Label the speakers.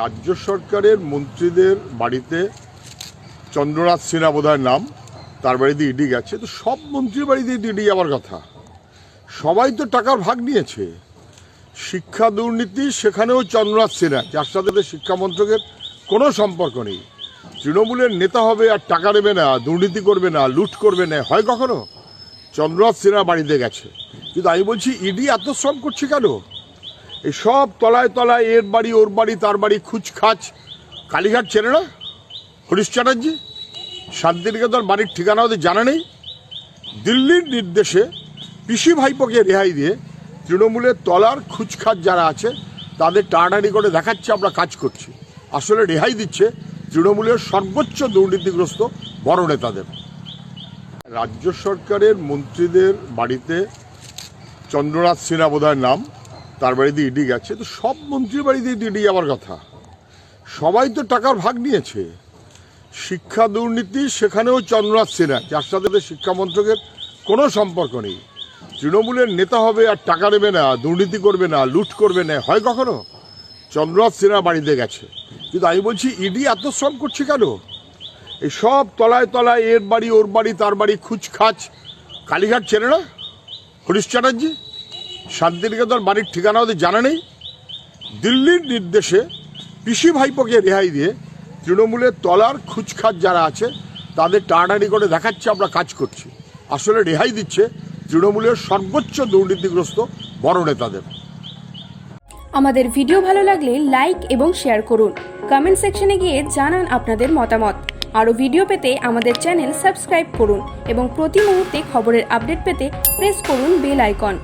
Speaker 1: রাজ্য সরকারের মন্ত্রীদের বাড়িতে চন্দ্রনাথ সিনহা বোধহয় নাম, তার বাড়িতে ইডি গেছে, তো সব মন্ত্রীর বাড়িতে ইডি যাওয়ার কথা। সবাই তো টাকার ভাগ নিয়েছে। শিক্ষা দুর্নীতি সেখানেও চন্দ্রনাথ সিনহা, যার সাথে তো শিক্ষা মন্ত্রকের কোনো সম্পর্ক নেই। তৃণমূলের নেতা হবে আর টাকা নেবে না, দুর্নীতি করবে না, লুট করবে না, হয় কখনো? চন্দ্রনাথ সিনহা বাড়িতে গেছে। কিন্তু আমি বলছি, ইডি এত শ্রম করছে কেন? এই সব তলায় তলায় এর বাড়ি, ওর বাড়ি, তার বাড়ি, খুচখাচ। কালীঘাট চেনে না? হরিশ চ্যাটার্জি? শান্তিনিকেতন বাড়ির ঠিকানা ওদের জানা নেই। দিল্লির নির্দেশে পিসি ভাইপোকে রেহাই দিয়ে তৃণমূলের তলার খুচখাচ যারা আছে, তাদের টানাটানি করে দেখাচ্ছে, আমরা কাজ করছি। আসলে রেহাই দিচ্ছে তৃণমূলের সর্বোচ্চ দুর্নীতিগ্রস্ত বড় নেতাদের। রাজ্য সরকারের মন্ত্রীদের বাড়িতে চন্দ্রনাথ সিনহা বোধহয় নাম। তার বাড়িতে ইডি গেছে, তো সব মন্ত্রীর বাড়িতে ইডি যাওয়ার কথা। সবাই তো টাকার ভাগ নিয়েছে। শিক্ষা দুর্নীতি সেখানেও চন্দ্রনাথ সিনহা, যার সাথে তো শিক্ষা কোনো সম্পর্ক নেই। তৃণমূলের নেতা হবে আর টাকা নেবে না, দুর্নীতি করবে না, লুট করবে না, হয় কখনো? চন্দ্রনাথ সিনহা বাড়িতে গেছে। কিন্তু আমি বলছি, ইডি এত শ্রম করছে কেন? এই সব তলায় তলায় এর বাড়ি, ওর বাড়ি, তার বাড়ি, খুচখাচ। কালীঘাট চেনে না? হরিশ চ্যাটার্জি? শান্তিনিকেতন বাড়ির ঠিকানা ওদের জানা নেই। দিল্লির নির্দেশে পিসি ভাইপোকে রেহাই দিয়ে তৃণমূলের তলার খুচখাচ যারা আছে, তাদের টানাটানি করে দেখাচ্ছে, আমরা কাজ করছি। আসলে রেহাই দিচ্ছে তৃণমূলের সর্বোচ্চ দুর্নীতিগ্রস্ত বড় নেতাদের।
Speaker 2: আমাদের ভিডিও ভালো লাগলে লাইক এবং শেয়ার করুন। কমেন্ট সেকশনে গিয়ে জানান আপনাদের মতামত। আরও ভিডিও পেতে আমাদের চ্যানেল সাবস্ক্রাইব করুন এবং প্রতি মুহূর্তে খবরের আপডেট পেতে প্রেস করুন বেল আইকন।